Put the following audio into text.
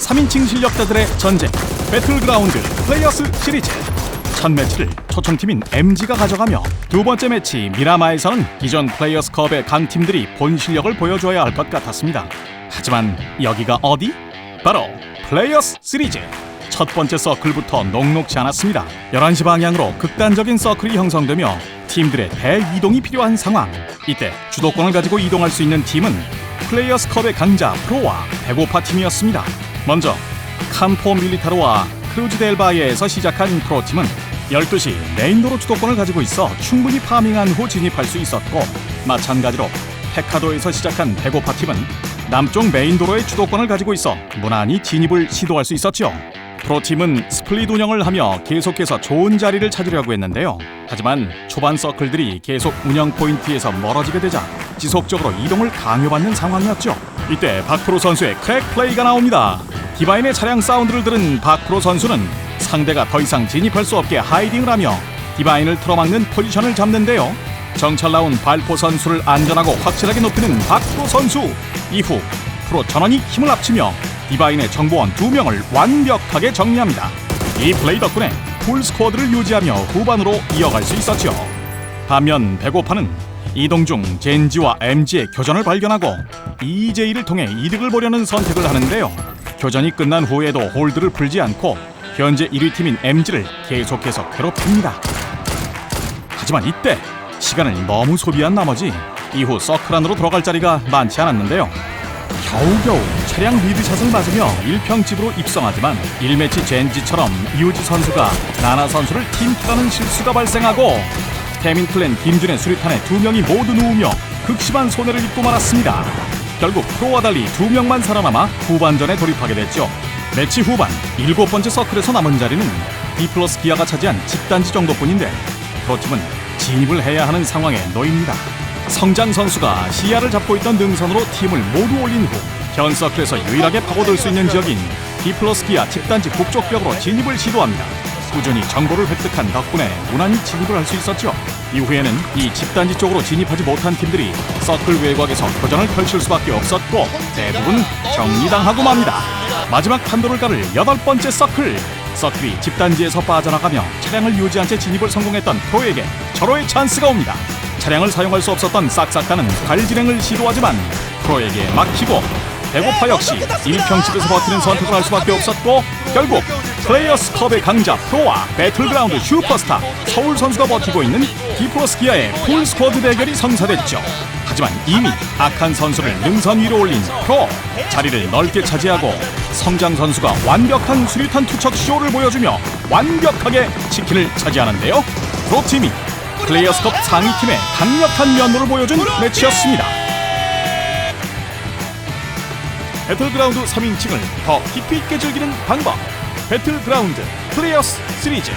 3인칭 실력자들의 전쟁 배틀그라운드 플레이어스 시리즈 첫 매치를 초청팀인 MG가 가져가며 두 번째 매치 미라마에서는 기존 플레이어스 컵의 강팀들이 본 실력을 보여줘야 할 것 같았습니다. 하지만 여기가 어디? 바로 플레이어스 시리즈 첫 번째 서클부터 녹록지 않았습니다. 11시 방향으로 극단적인 서클이 형성되며 팀들의 대이동이 필요한 상황. 이때 주도권을 가지고 이동할 수 있는 팀은 플레이어스 컵의 강자 프로와 배고파 팀이었습니다. 먼저 캄포 밀리타로와 크루즈 델바이에서 시작한 프로팀은 12시 메인도로 주도권을 가지고 있어 충분히 파밍한 후 진입할 수 있었고 마찬가지로 페카도에서 시작한 배고파 팀은 남쪽 메인도로의 주도권을 가지고 있어 무난히 진입을 시도할 수 있었죠. 프로팀은 스플릿 운영을 하며 계속해서 좋은 자리를 찾으려고 했는데요. 하지만 초반 서클들이 계속 운영 포인트에서 멀어지게 되자 지속적으로 이동을 강요받는 상황이었죠. 이때 박프로 선수의 크랙 플레이가 나옵니다. 디바인의 차량 사운드를 들은 박프로 선수는 상대가 더 이상 진입할 수 없게 하이딩을 하며 디바인을 틀어막는 포지션을 잡는데요. 정찰 나온 발포 선수를 안전하고 확실하게 높이는 박프로 선수. 이후 프로 전원이 힘을 합치며 디바인의 정보원 두 명을 완벽하게 정리합니다. 이 플레이 덕분에 풀 스쿼드를 유지하며 후반으로 이어갈 수 있었죠. 반면 배고파는 이동 중 젠지와 MG의 교전을 발견하고 EJ를 통해 이득을 보려는 선택을 하는데요. 교전이 끝난 후에도 홀드를 풀지 않고 현재 1위 팀인 MG를 계속해서 괴롭힙니다. 하지만 이때 시간을 너무 소비한 나머지 이후 서클 안으로 들어갈 자리가 많지 않았는데요. 겨우겨우 차량 미드샷을 맞으며 1평집으로 입성하지만 1매치 젠지처럼 이우지 선수가 나나 선수를 팀킬하는 실수가 발생하고 태민 클랜 김준의 수리탄에 두 명이 모두 누우며 극심한 손해를 입고 말았습니다. 결국 프로와 달리 두 명만 살아남아 후반전에 돌입하게 됐죠. 매치 후반 일곱 번째 서클에서 남은 자리는 D 플러스 기아가 차지한 집단지 정도뿐인데 프로팀은 진입을 해야 하는 상황에 놓입니다. 성장 선수가 시야를 잡고 있던 능선으로 팀을 모두 올린 후 현 서클에서 유일하게 파고들 수 있는 지역인 D 플러스 기아 집단지 북쪽 벽으로 진입을 시도합니다. 꾸준히 정보를 획득한 덕분에 무난히 진입을 할 수 있었죠. 이후에는 이 집단지 쪽으로 진입하지 못한 팀들이 서클 외곽에서 도전을 펼칠 수밖에 없었고 대부분 정리당하고 맙니다. 마지막 판도를 가를 여덟 번째 서클. 서클이 집단지에서 빠져나가며 차량을 유지한 채 진입을 성공했던 프로에게 절호의 찬스가 옵니다. 차량을 사용할 수 없었던 싹싹가는 갈 진행을 시도하지만 프로에게 막히고 배고파 역시 1평집에서 버티는 선택을 할 수밖에 없었고 결국 플레이어스 컵의 강자 프로와 배틀그라운드 슈퍼스타 서울 선수가 버티고 있는 디플러스 기아의 풀 스쿼드 대결이 성사됐죠. 하지만 이미 악한 선수를 능선 위로 올린 프로 자리를 넓게 차지하고 성장 선수가 완벽한 수류탄 투척 쇼를 보여주며 완벽하게 치킨을 차지하는데요. 프로팀이 플레이어스컵 상위팀의 강력한 면모를 보여준 매치였습니다. 배틀그라운드 3인칭을 더 깊이 있게 즐기는 방법. 배틀그라운드 플레이어스 시리즈